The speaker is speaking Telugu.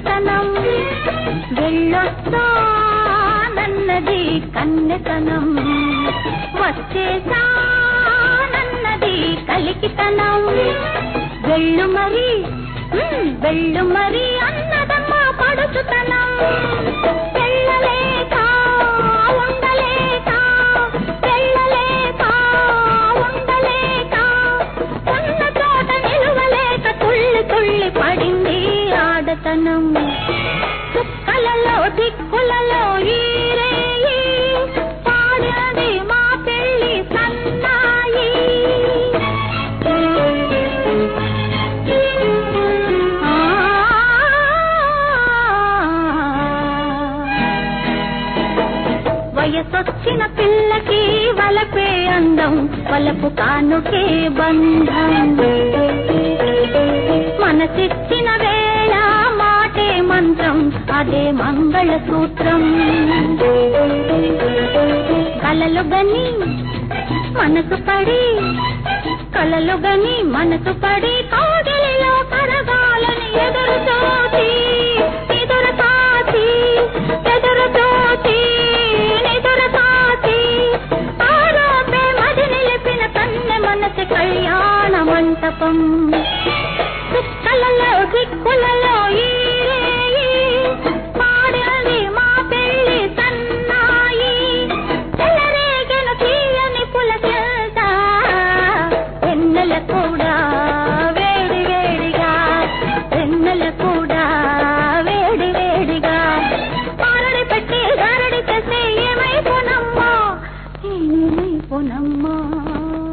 కన్నెతనం. వెళ్ళొస్తానన్నది కన్నెతనం. వచ్చేసానన్నది కలికితనం. వెళ్ళు మరి వెళ్ళు మరి అన్నదమ్మా పడుచుతనం. పతనం చుక్కలలో దిక్కులలో పాడది మా పెళ్ళి సన్నాయి. వయసొచ్చిన పిల్లకి వలపే అందం వలపు కానుకే బంధం. మనసిచ్చి మంత్రం అదే మంగళ సూత్రం కలలు గని మనసు పడి కలలు గని మనసు పడి కౌగిలిలో కరగాలని ఎదురు చూచి ఎదురు తాచి ఎదురు ఎదురు తాచి ఆరోపే మది నిలిపిన కన్నె మనసు కళ్యాణ మంటపం. ponamma